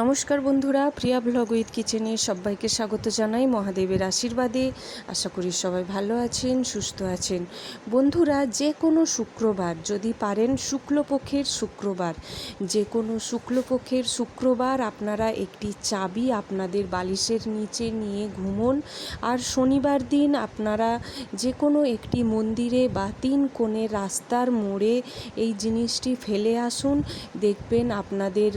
নমস্কার বন্ধুরা, প্রিয়া blog with কিচেনে সবাইকে স্বাগত জানাই মহাদেবের আশীর্বাদে। আশা করি সবাই ভালো আছেন, সুস্থ আছেন। বন্ধুরা, যে কোনো শুক্রবার, যদি পারেন শুক্লপক্ষের শুক্রবার, যে কোনো শুক্লপক্ষের শুক্রবার আপনারা একটি চাবি আপনাদের বালিশের নিচে নিয়ে ঘুমন। আর শনিবার দিন আপনারা যে কোনো একটি মন্দিরে বা তিন কোণে রাস্তার মোড়ে এই জিনিসটি ফেলে আসুন। দেখবেন আপনাদের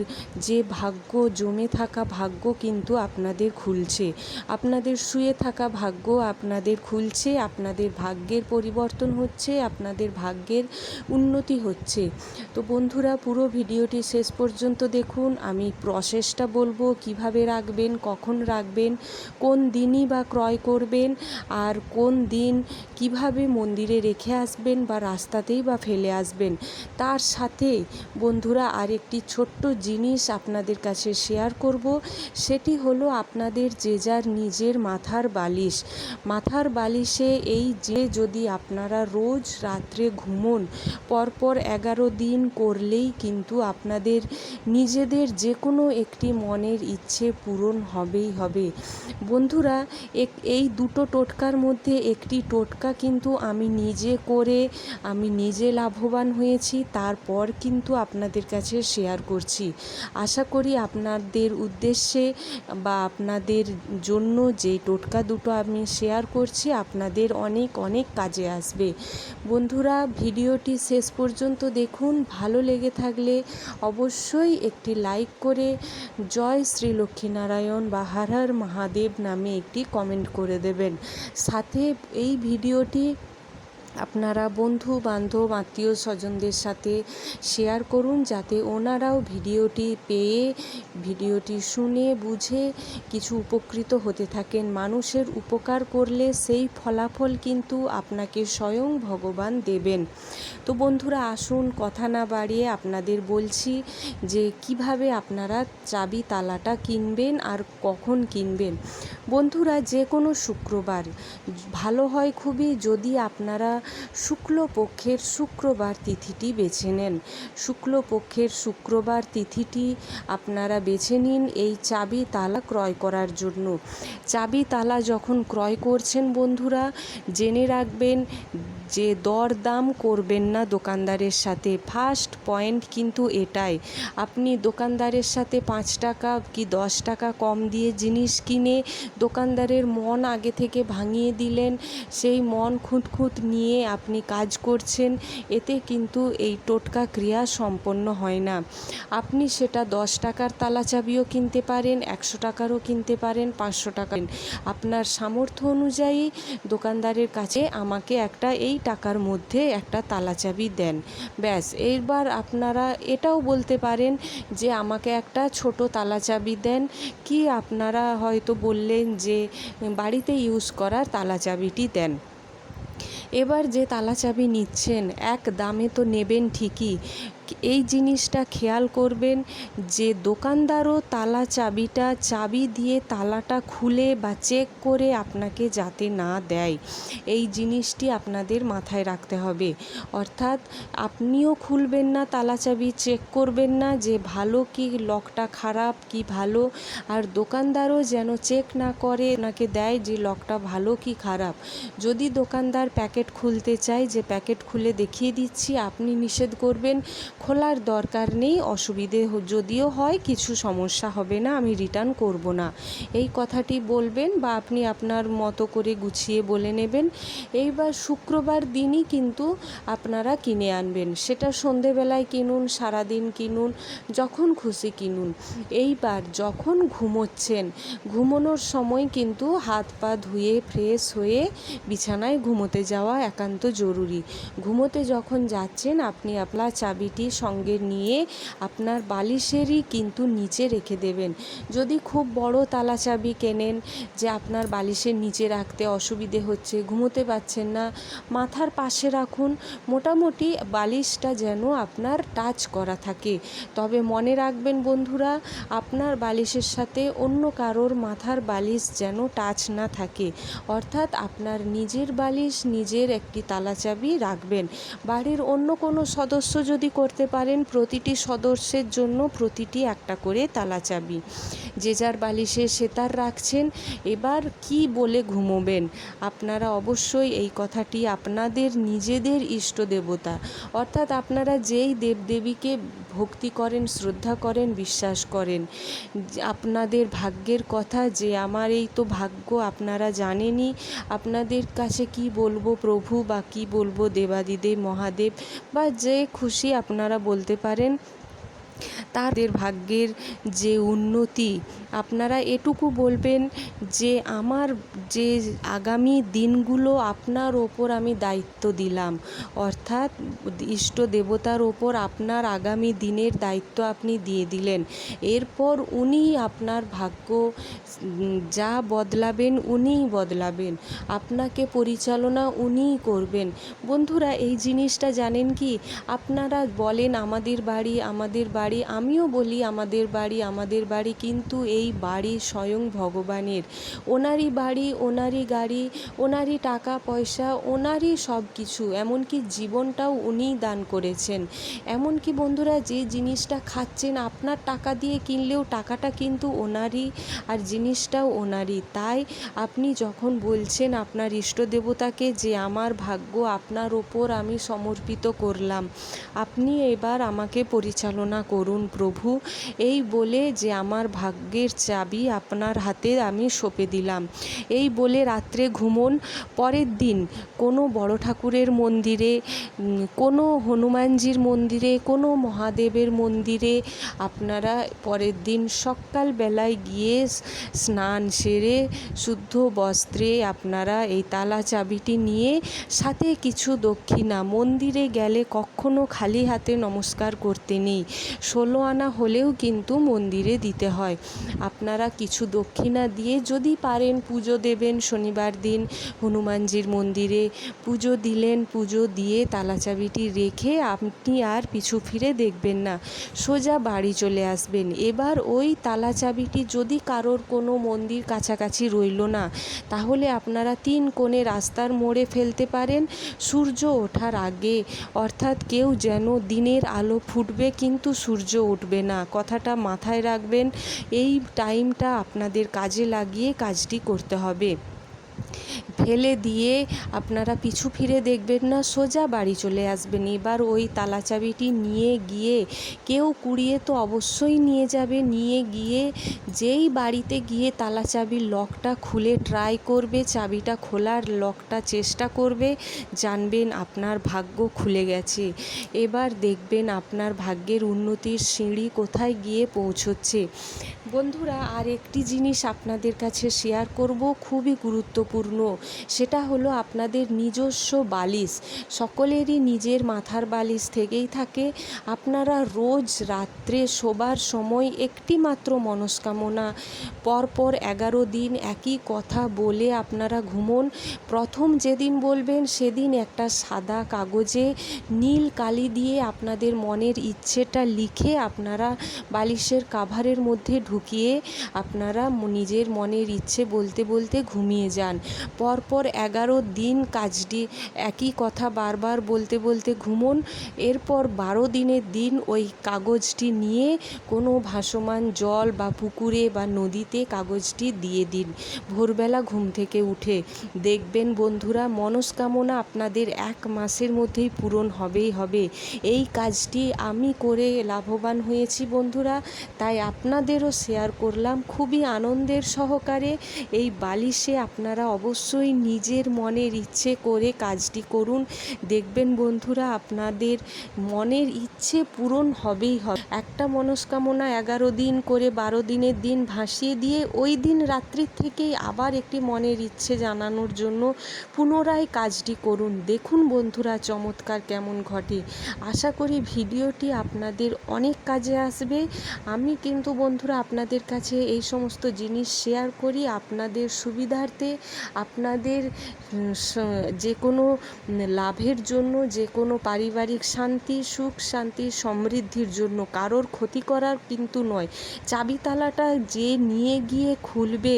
যে ভাগ্য জমে থাকা ভাগ্য কিন্তু আপনাদের খুলছে। আপনাদের শুয়ে থাকা ভাগ্য আপনাদের খুলছে, আপনাদের ভাগ্যের পরিবর্তন হচ্ছে, আপনাদের ভাগ্যের উন্নতি হচ্ছে। তো বন্ধুরা, পুরো ভিডিওটি শেষ পর্যন্ত দেখুন। আমি প্রসেসটা বলব, কীভাবে রাখবেন, কখন রাখবেন, কোন দিনই বা ক্রয় করবেন, আর কোন দিন কীভাবে মন্দিরে রেখে আসবেন বা রাস্তাতেই বা ফেলে আসবেন। তার সাথে বন্ধুরা, আরেকটি ছোট্ট জিনিস আপনাদের কাছে শেয়ার করব, সেটি হলো আপনাদের যে যার নিজের মাথার বালিশ। মাথার বালিশে এই যে যদি আপনারা রোজ রাত্রে ঘুমন, পরপর এগারো দিন করলেই কিন্তু আপনাদের নিজেদের যে কোনো একটি মনের ইচ্ছে পূরণ হবেই হবে। বন্ধুরা এই দুটো টোটকার মধ্যে একটি টোটকা কিন্তু আমি নিজে করে, আমি নিজে লাভবান হয়েছি, তারপর কিন্তু আপনাদের কাছে শেয়ার করছি। আশা করি আপনাদের উদ্দেশ্যে বা আপনাদের জন্য যে টোটকা দুটো আমি শেয়ার করছি, আপনাদের অনেক অনেক কাজে আসবে। বন্ধুরা, ভিডিওটি শেষ পর্যন্ত দেখুন। ভালো লেগে থাকলে অবশ্যই একটি লাইক করে জয় শ্রী লক্ষ্মীনারায়ণ বা হর মহাদেব নামে একটি কমেন্ট করে দেবেন। সাথে এই ভিডিওটি আপনারা বন্ধু, বান্ধব, আত্মীয় স্বজনদের সাথে শেয়ার করুন যাতে ওনারাও ভিডিওটি পেয়ে, ভিডিওটি শুনে, বুঝে কিছু উপকৃত হতে থাকেন। মানুষের উপকার করলে সেই ফলাফল কিন্তু আপনাকে স্বয়ং ভগবান দেবেন। তো বন্ধুরা, আসুন কথা না বাড়িয়ে আপনাদের বলছি যে কীভাবে আপনারা চাবি, তালাটা কিনবেন আর কখন কিনবেন। বন্ধুরা, যে কোনো শুক্রবার, ভালো হয় খুবই যদি আপনারা শুক্লপক্ষের শুক্রবার তিথিটি বেছে নেন। শুক্লপক্ষের শুক্রবার তিথিটি আপনারা বেছে নিন এই চাবি তালা ক্রয় করার জন্য। চাবি তালা যখন ক্রয় করছেন বন্ধুরা, জেনে রাখবেন যে দর দাম করবেন না দোকানদারের সাথে। ফার্স্ট পয়েন্ট কিন্তু এটাই, আপনি দোকানদারের সাথে পাঁচ টাকা কি দশ টাকা কম দিয়ে জিনিস কিনে দোকানদারের মন আগে থেকে ভাঙিয়ে দিলেন, সেই মন খুঁতখুঁত নিয়ে আপনি কাজ করছেন, এতে কিন্তু এই টোটকা ক্রিয়া সম্পন্ন হয় না। আপনি সেটা দশ টাকার তালা চাবিও কিনতে পারেন, একশো টাকারও কিনতে পারেন, পাঁচশো টাকা আপনার সামর্থ্য অনুযায়ী দোকানদারের কাছে আমাকে একটা এই টাকার মধ্যে একটা তালা চাবি দেন। ব্যাস, এইবার আপনারা এটাও বলতে পারেন যে আমাকে একটা ছোট তালা চাবি দেন। কি আপনারা হয়তো বললেন যে বাড়িতে ইউজ করার তালাচাবিটি দেন। এবার যে তালা চাবি নিচ্ছেন, এক দামে তো নেবেন ঠিকই এই জিনিসটা খেয়াল করবেন যে দোকানদারও তালা চাবিটা, চাবি দিয়ে তালাটা খুলে বা চেক করে আপনাকে যাতে না দেয়। এই জিনিসটি আপনাদের মাথায় রাখতে হবে। অর্থাৎ আপনিও খুলবেন না, তালা চাবি চেক করবেন না যে ভালো কি, লকটা খারাপ কি ভালো, আর দোকানদারও যেন চেক না করে ওনাকে দেয় যে লকটা ভালো কি খারাপ। যদি দোকানদার প্যাকেট খুলতে চায়, যে প্যাকেট খুলে দেখিয়ে দিচ্ছি, আপনি নিষেধ করবেন খোলার দরকার নেই, অসুবিধে যদিও হয়, কিছু সমস্যা হবে না, আমি রিটার্ন করব না। এই কথাটি বলবেন বা আপনি আপনার মতো করে গুছিয়ে বলে নেবেন। এইবার শুক্রবার দিনই কিন্তু আপনারা কিনে আনবেন। সেটা সন্ধেবেলায় কিনুন, সারাদিন কিনুন, যখন খুশি কিনুন। এইবার যখন ঘুমোচ্ছেন, ঘুমোনোর সময় কিন্তু হাত পা ধুয়ে ফ্রেশ হয়ে বিছানায় ঘুমোতে যাওয়া একান্ত জরুরি। ঘুমোতে যখন যাচ্ছেন, আপনি আপনার চাবিটি সঙ্গে নিয়ে আপনার বালিশেরই কিন্তু নিচে রেখে দেবেন। যদি খুব বড় তালা চাবি কেনেন যে আপনার বালিশের নিচে রাখতে অসুবিধে হচ্ছে, ঘুমোতে পারছেন না, মাথার পাশে রাখুন, মোটামুটি বালিশটা যেন আপনার টাচ করা থাকে। তবে মনে রাখবেন বন্ধুরা, আপনার বালিশের সাথে অন্য কারোর মাথার বালিশ যেন টাচ না থাকে। অর্থাৎ আপনার নিজের বালিশ নিজের একটি তালা চাবি রাখবেন। বাড়ির অন্য কোনো সদস্য যদি করতে করতে পারেন প্রতিটি সদস্যের জন্য প্রতিটি একটা করে তালা চাবি। যে যার বালিশে সে তার রাখছেন। এবার কি বলে ঘুমোবেন? আপনারা অবশ্যই এই কথাটি আপনাদের নিজেদের ইষ্ট দেবতা। অর্থাৎ আপনারা যেই দেবদেবীকে ভক্তি করেন, শ্রদ্ধা করেন, বিশ্বাস করেন। আপনাদের ভাগ্যের কথা যে আমার এই তো ভাগ্য আপনারা জানেনই। আপনাদের কাছে কি বলব প্রভু বা কি বলব দেবাদিদেব, মহাদেব বা যে খুশি আপনারা বলতে পারেন। তাদের ভাগ্যের যে উন্নতি। আপনারা এটুকু বলবেন যে আমার যে আগামী দিনগুলো আপনার ওপর আমি দায়িত্ব দিলাম। অর্থাৎ ইষ্ট দেবতার ওপর আপনার আগামী দিনের দায়িত্ব আপনি দিয়ে দিলেন। এরপর উনি আপনার ভাগ্য যা বদলাবেন উনিই বদলাবেন। আপনাকে পরিচালনা উনিই করবেন। বন্ধুরা, এই জিনিসটা জানেন কি? আপনারা বলেন, আমাদের বাড়ি আমাদের বাড়ি আমিও বলি আমাদের বাড়ি আমাদের বাড়ি কিন্তু এই বাড়ি স্বয়ং ভগবানের। ওনারই বাড়ি, ওনারই গাড়ি, ওনারই টাকা, পয়সা, ওনারই সব কিছু, এমনকি জীবনটাও উনিই দান করেছেন। এমনকি বন্ধুরা, যে জিনিসটা খাচ্ছেন, আপনার টাকা দিয়ে কিনলেও টাকাটা কিন্তু ওনারই আর জিনিসটাও ওনারই। তাই আপনি যখন বলছেন আপনার ইষ্ট দেবতাকে যে আমার ভাগ্য আপনার ওপর আমি সমর্পিত করলাম, আপনি এবার আমাকে পরিচালনা করুন প্রভু। এই বলে যে আমার ভাগ্যের চাবি আপনার হাতে আমি সঁপে দিলাম। এই বলে রাত্রে ঘুমোন। পরের দিন কোনো বড় ঠাকুরের মন্দিরে কোনো হনুমানজির মন্দিরে, কোনো মহাদেবের মন্দিরে আপনারা পরের দিন সকালবেলায় গিয়ে স্নান সেরে শুদ্ধ বস্ত্রে আপনারা এই তালা চাবিটি নিয়ে সাথে কিছু দক্ষিণা মন্দিরে গেলে কখনো খালি হাতে নমস্কার করতে নেই। ষোলো আনা হলেও কিন্তু মন্দিরে দিতে হয়। আপনারা কিছু দক্ষিণা দিয়ে যদি পারেন পুজো দেবেন শনিবার দিন হনুমানজির মন্দিরে, পুজো দিলেন, পুজো দিয়ে তালাচাবিটি রেখে আপনি আর পিছু ফিরে দেখবেন না, সোজা বাড়ি চলে আসবেন। এবার ওই তালাচাবিটি যদি কারোর কোনো মন্দির কাছাকাছি রইল না, তাহলে আপনারা তিন কোণে রাস্তার মোড়ে ফেলতে পারেন, সূর্য ওঠার আগে। অর্থাৎ কেউ যেন দিনের আলো ফুটবে কিন্তু সূর্য উঠবে না। কথাটা মাথায় রাখবেন, এই টাইমটা আপনাদের কাজে লাগিয়ে কাজটি করতে হবে। ফেলে দিয়ে আপনারা পিছু ফিরে দেখবেন না, সোজা বাড়ি চলে আসবেন। এবার ওই তালা চাবিটি নিয়ে গিয়ে কেউ কুড়িয়ে তো অবশ্যই নিয়ে যাবে। নিয়ে গিয়ে যেই বাড়িতে গিয়ে তালা চাবির লকটা খুলে ট্রাই করবে, চাবিটা খোলার লকটা চেষ্টা করবে, জানবেন আপনার ভাগ্য খুলে গেছে। এবার দেখবেন আপনার ভাগ্যের উন্নতির সিঁড়ি কোথায় গিয়ে পৌঁছচ্ছে। বন্ধুরা আর একটি জিনিস আপনাদের কাছে শেয়ার করব, খুবই গুরুত্বপূর্ণ। সেটা হলো আপনাদের নিজস্ব বালিশ। সকলেরই নিজের মাথার বালিশ থেকেই থাকে। আপনারা রোজ রাত্রে শোবার সময় একটি মাত্র মনস্কামনা, পরপর এগারো দিন একই কথা বলে আপনারা ঘুমোন। প্রথম যেদিন বলবেন সেদিন একটা সাদা কাগজে নীল কালি দিয়ে আপনাদের মনের ইচ্ছেটা লিখে আপনারা বালিশের কাভারের মধ্যে ঢুকিয়ে আপনারা নিজের মনের ইচ্ছে বলতে বলতে ঘুমিয়ে যান। পরপর এগারো দিন কাজটি একই কথা বারবার বলতে বলতে ঘুমোন। এরপর বারো দিনের দিন ওই কাগজটি নিয়ে কোনো ভাসমান জল বা পুকুরে বা নদীতে কাগজটি দিয়ে দিন। ভোরবেলা ঘুম থেকে উঠে। দেখবেন বন্ধুরা, মনস্কামনা আপনাদের এক মাসের মধ্যেই পূরণ হবেই হবে। এই কাজটি আমি করে লাভবান হয়েছি বন্ধুরা, তাই আপনাদেরও শেয়ার করলাম। খুবই আনন্দের সহকারে এই বালিশে আপনারা অবশ্যই নিজের মনের ইচ্ছে করে কাজটি করুন। দেখবেন বন্ধুরা, আপনাদের মনের ইচ্ছে পূরণ হবেই হবে। একটা মনস্কামনা এগারো দিন করে বারো দিনের দিন ভাসিয়ে দিয়ে ওই দিন রাত্রির থেকেই আবার একটি মনের ইচ্ছে জানানোর জন্য পুনরায় কাজটি করুন। দেখুন বন্ধুরা, চমৎকার কেমন ঘটে। আশা করি ভিডিওটি আপনাদের অনেক কাজে আসবে। আমি কিন্তু বন্ধুরা, আপনাদের কাছে এই সমস্ত জিনিস শেয়ার করি। আপনাদের সুবিধার্থে আপনার আপনাদের যে কোনো লাভের জন্য, যে কোনো পারিবারিক শান্তি, সুখ শান্তি, সমৃদ্ধির জন্য, কারোর ক্ষতি করার কিন্তু নয়। চাবি তালাটা যে নিয়ে গিয়ে খুলবে,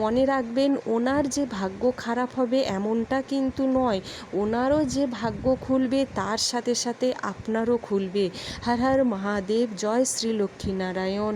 মনে রাখবেন ওনার যে ভাগ্য খারাপ হবে এমনটা কিন্তু নয়। ওনারও যে ভাগ্য খুলবে, তার সাথে সাথে আপনারও খুলবে। হর হর মহাদেব, জয় শ্রী লক্ষ্মীনারায়ণ।